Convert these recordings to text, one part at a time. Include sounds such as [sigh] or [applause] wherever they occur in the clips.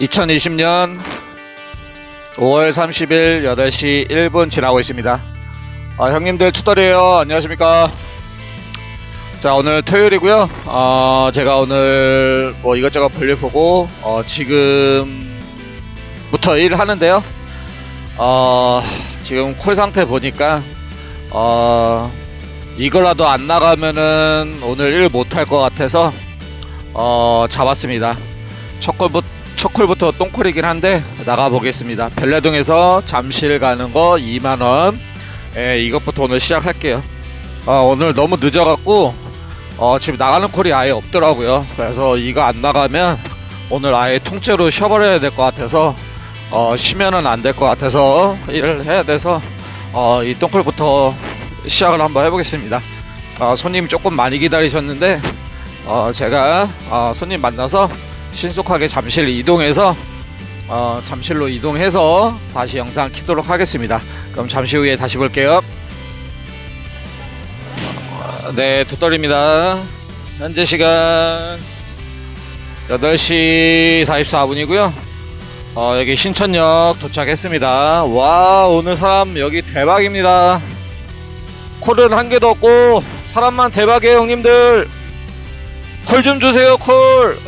2020년 5월 30일 8시 1분 지나고 있습니다. 아, 형님들 투덜이에요. 안녕하십니까? 자, 오늘 토요일이고요. 어, 제가 오늘 뭐 이것저것 볼일 보고 어, 지금부터 일 하는데요. 어, 지금 콜 상태 보니까 어, 이거라도 안 나가면은 오늘 일 못할 것 같아서 어, 잡았습니다. 첫 콜부터 첫 콜부터 똥콜이긴 한데 나가 보겠습니다. 별내동에서 잠실 가는 거 2만 원. 예, 이것부터 오늘 시작할게요. 아, 오늘 너무 늦어갖고 어, 지금 나가는 콜이 아예 없더라고요. 그래서 이거 안 나가면 오늘 아예 통째로 쉬어버려야 될 것 같아서 어, 쉬면은 안 될 것 같아서 일을 해야 돼서 어, 이 똥콜부터 시작을 한번 해보겠습니다. 어, 손님 조금 많이 기다리셨는데 어, 제가 어, 손님 만나서 신속하게 잠실 이동해서 어, 잠실로 이동해서 다시 영상 키도록 하겠습니다. 그럼 잠시 후에 다시 볼게요. 어, 네, 두떨입니다. 현재 시간 8시 44분이고요. 어, 여기 신천역 도착했습니다. 와, 오늘 사람 여기 대박입니다. 콜은 한 개도 없고 사람만 대박이에요, 형님들. 콜 좀 주세요, 콜.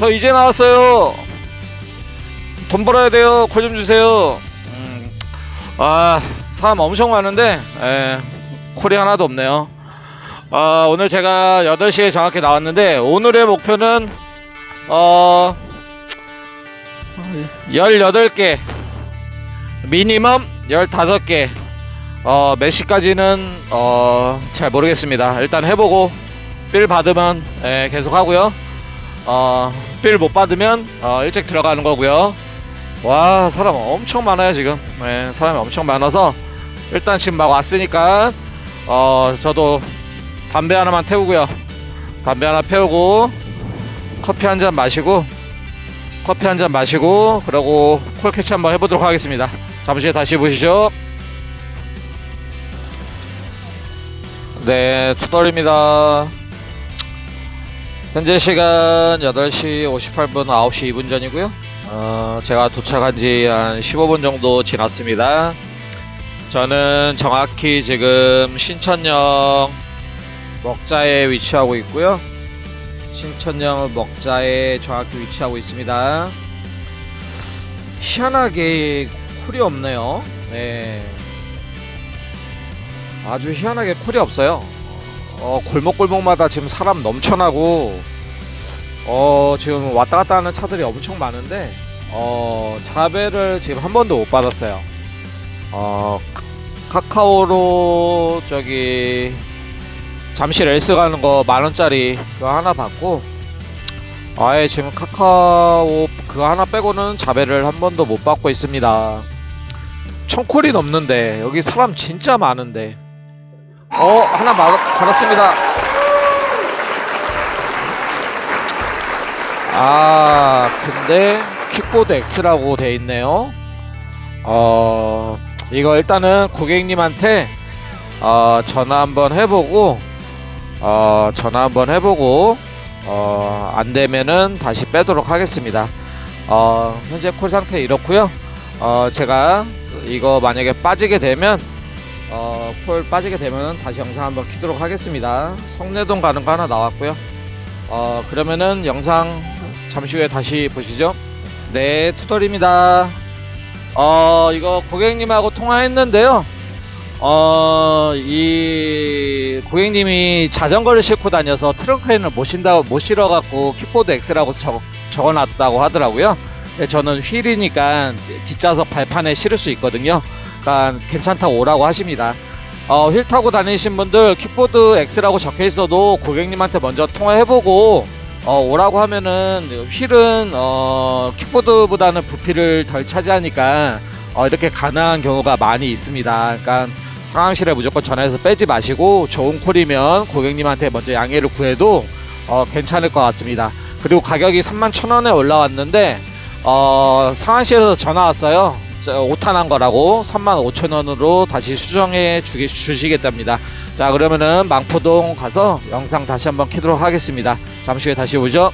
어, 저 이제 나왔어요. 돈 벌어야 돼요. 콜 좀 주세요. 음, 아, 사람 엄청 많은데, 에, 콜이 하나도 없네요. 아, 오늘 제가 8시에 정확히 나왔는데, 오늘의 목표는, 어, 18개, 미니멈 15개, 어, 몇 시까지는, 어, 잘 모르겠습니다. 일단 해보고, 빌 받으면, 예, 계속 하고요. 어, 빌못 받으면 어, 일찍 들어가는 거고요. 와 사람 엄청 많아요 지금. 네, 사람이 엄청 많아서 일단 지금 막 왔으니까 어 저도 담배 하나만 태우고요. 담배 하나 태우고 커피 한 잔 마시고 커피 한 잔 마시고 그러고 콜 캐치 한번 해보도록 하겠습니다. 잠시 후에 다시 보시죠. 네, 투덜입니다. 현재 시간 8시 58분 9시 2분 전이고요. 어, 제가 도착한 지 한 15분 정도 지났습니다. 저는 정확히 지금 신천역 먹자에 위치하고 있고요. 신천역 먹자에 정확히 위치하고 있습니다. 희한하게 콜이 없네요. 네. 아주 희한하게 콜이 없어요. 어, 골목골목마다 지금 사람 넘쳐나고 어, 지금 왔다 갔다 하는 차들이 엄청 많은데 어, 자배를 지금 한 번도 못 받았어요. 어, 카- 카카오로 저기 잠실 엘스 가는 거 만 원짜리 그거 하나 받고 아예 지금 카카오 그거 하나 빼고는 자배를 한 번도 못 받고 있습니다. 천콜이 넘는데 여기 사람 진짜 많은데 어 하나 받, 받았습니다. 아 근데 킥보드 X라고 돼 있네요. 어 이거 일단은 고객님한테 어 전화 한번 해보고 어 전화 한번 해보고 어 안 되면은 다시 빼도록 하겠습니다. 어 현재 콜 상태 이렇고요. 어 제가 이거 만약에 빠지게 되면 어, 폴 빠지게 되면 다시 영상 한번 키도록 하겠습니다. 성내동 가는 거 하나 나왔고요. 어, 그러면은 영상 잠시 후에 다시 보시죠. 네, 투덜입니다. 어, 이거 고객님하고 통화했는데요. 어, 이 고객님이 자전거를 싣고 다녀서 트렁크에는 못 신다 못 실어 갖고 킥보드 X라고 적, 적어 놨다고 하더라고요. 근데 저는 휠이니까 뒷좌석 발판에 실을 수 있거든요. 그러니까 괜찮다고 오라고 하십니다. 어, 휠 타고 다니신 분들 킥보드 X라고 적혀 있어도 고객님한테 먼저 통화해보고 어, 오라고 하면은 휠은 어, 킥보드보다는 부피를 덜 차지하니까 어, 이렇게 가능한 경우가 많이 있습니다. 그러니까 상황실에 무조건 전화해서 빼지 마시고 좋은 콜이면 고객님한테 먼저 양해를 구해도 어, 괜찮을 것 같습니다. 그리고 가격이 31,000원에 올라왔는데 어, 상한시에서 전화 왔어요. 저, 오탄한 거라고 35,000원으로 다시 수정해 주기, 주시겠답니다. 자, 그러면은 망포동 가서 영상 다시 한번 키도록 하겠습니다. 잠시 후에 다시 오죠.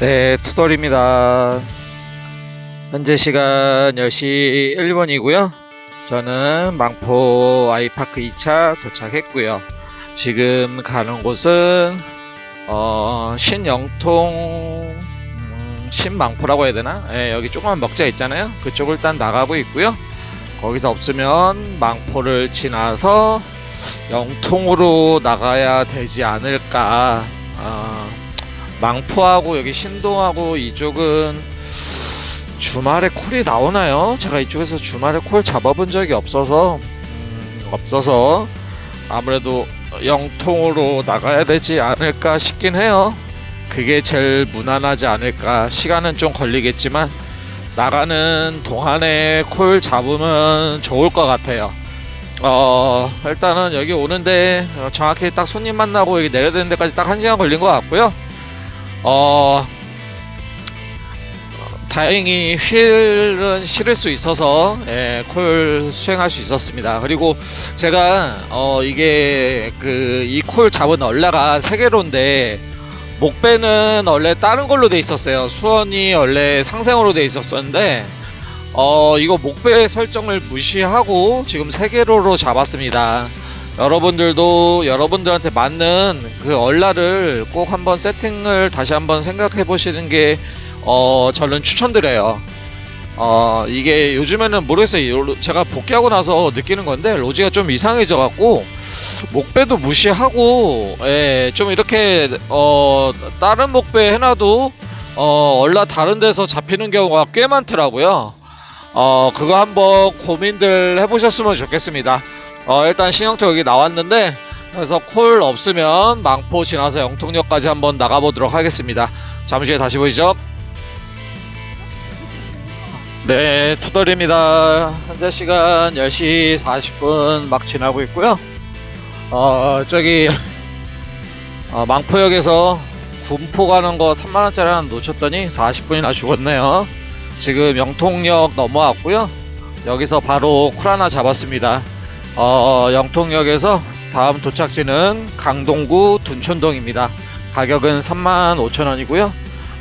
네, 투덜입니다. 현재 시간 10시 1분이고요. 저는 망포 아이파크 2차 도착했고요. 지금 가는 곳은 어, 신영통 음, 신망포라고 해야 되나? 예, 여기 조그만 먹자 있잖아요. 그쪽을 일단 나가고 있고요. 거기서 없으면 망포를 지나서 영통으로 나가야 되지 않을까. 아, 망포하고 여기 신동하고 이쪽은 주말에 콜이 나오나요? 제가 이쪽에서 주말에 콜 잡아본 적이 없어서 음, 없어서 아무래도 영통으로 나가야 되지 않을까 싶긴 해요. 그게 제일 무난하지 않을까. 시간은 좀 걸리겠지만 나가는 동안에 콜 잡으면 좋을 것 같아요. 어 일단은 여기 오는데 어, 정확히 딱 손님 만나고 여기 내려야 되는 데까지 딱 한 시간 걸린 것 같고요. 어 다행히 휠은 실을 수 있어서 예, 콜 수행할 수 있었습니다. 그리고 제가 어 이게 그 이 콜 잡은 얼라가 세 개로인데 목배는 원래 다른 걸로 돼 있었어요. 수원이 원래 상생으로 돼 있었었는데 어 이거 목배 설정을 무시하고 지금 세 개로로 잡았습니다. 여러분들도 여러분들한테 맞는 그 얼라를 꼭 한번 세팅을 다시 한번 생각해 보시는 게 어, 저는 추천드려요. 어, 이게 요즘에는 모르겠어요. 요- 제가 복귀하고 나서 느끼는 건데, 로지가 좀 이상해져 갖고, 목배도 무시하고, 예, 좀 이렇게, 어, 다른 목배 해놔도, 어, 얼라 다른 데서 잡히는 경우가 꽤 많더라고요. 어, 그거 한번 고민들 해보셨으면 좋겠습니다. 어, 일단 신형태 여기 나왔는데, 그래서 콜 없으면 망포 지나서 영통역까지 한번 나가보도록 하겠습니다. 잠시 후에 다시 보이죠. 네, 투덜입니다. 현재 시간 10시 40분 막 지나고 있고요. 어, 저기 어, 망포역에서 군포 가는 거 3만 원짜리 하나 놓쳤더니 40분이나 죽었네요. 지금 영통역 넘어왔고요. 여기서 바로 콜 하나 잡았습니다. 어, 영통역에서 다음 도착지는 강동구 둔촌동입니다. 가격은 3만 5천 원이고요.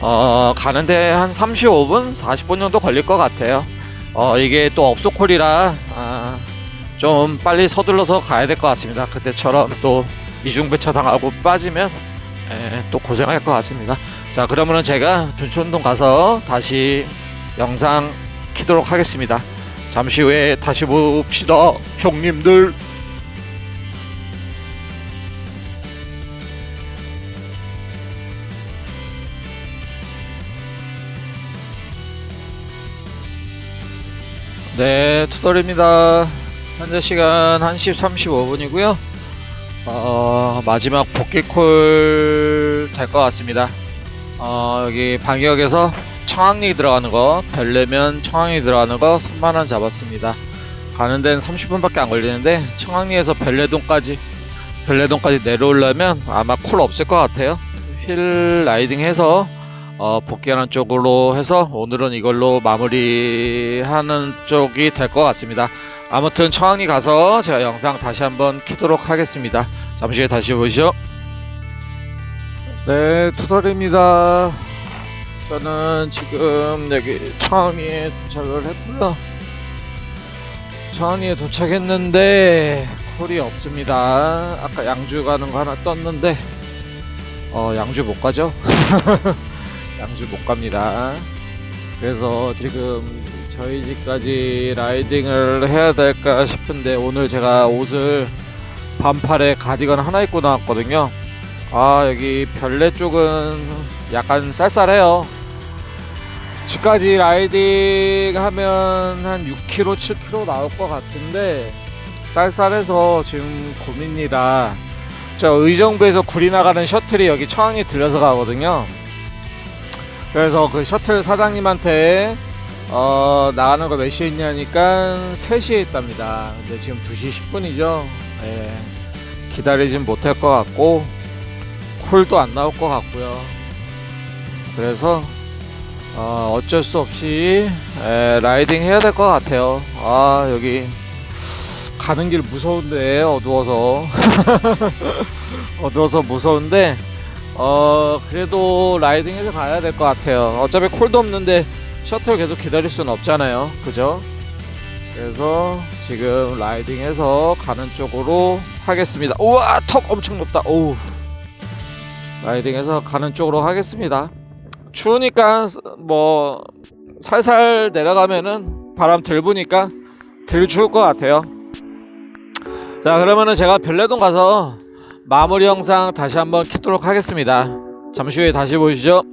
어, 가는데 한 35분, 40분 정도 걸릴 것 같아요. 어, 이게 또 업소콜이라 아, 좀 빨리 서둘러서 가야 될 것 같습니다. 그때처럼 또 이중배차 당하고 빠지면 예, 또 고생할 것 같습니다. 자, 그러면은 제가 둔촌동 가서 다시 영상 키도록 하겠습니다. 잠시 후에 다시 봅시다, 형님들. 네, 투덜입니다. 현재 시간 1시 35분이고요. 어, 마지막 복귀콜 될 것 같습니다. 어, 여기 방역에서 청항리 들어가는 거, 별내면 청항리 들어가는 거 3만원 잡았습니다. 가는 데는 30분밖에 안 걸리는데, 청항리에서 별내동까지, 별내동까지 내려오려면 아마 콜 없을 것 같아요. 휠 라이딩 해서 어, 복귀하는 쪽으로 해서 오늘은 이걸로 마무리하는 쪽이 될 것 같습니다. 아무튼 청항리 가서 제가 영상 다시 한번 키도록 하겠습니다. 잠시 후에 다시 보시죠. 네, 투덜입니다. 저는 지금 여기 청항리에 도착을 했고요. 청항리에 도착했는데 콜이 없습니다. 아까 양주 가는 거 하나 떴는데 어, 양주 못 가죠? [laughs] 양주 못 갑니다. 그래서 지금 저희 집까지 라이딩을 해야 될까 싶은데 오늘 제가 옷을 반팔에 가디건 하나 입고 나왔거든요. 아 여기 별내 쪽은 약간 쌀쌀해요. 집까지 라이딩 하면 한 6km, 7km 나올 것 같은데 쌀쌀해서 지금 고민이라 저 의정부에서 구리 나가는 셔틀이 여기 청항에 들려서 가거든요. 그래서 그 셔틀 사장님한테 어, 나가는 거 몇 시에 있냐니까 3시에 있답니다. 근데 지금 2시 10분이죠. 예. 기다리진 못할 것 같고 콜도 안 나올 것 같고요. 그래서 어, 어쩔 수 없이 예, 라이딩 해야 될 것 같아요. 아 여기 가는 길 무서운데 어두워서 [laughs] 어두워서 무서운데 어 그래도 라이딩해서 가야 될 것 같아요 어차피 콜도 없는데 셔틀 계속 기다릴 수는 없잖아요. 그죠? 그래서 지금 라이딩해서 가는 쪽으로 하겠습니다. 우와 턱 엄청 높다. 오우. 라이딩해서 가는 쪽으로 하겠습니다. 추우니까 뭐 살살 내려가면은 바람 덜 부니까 덜 추울 것 같아요. 자 그러면은 제가 별내동 가서 마무리 영상 다시 한번 켜도록 하겠습니다. 잠시 후에 다시 보시죠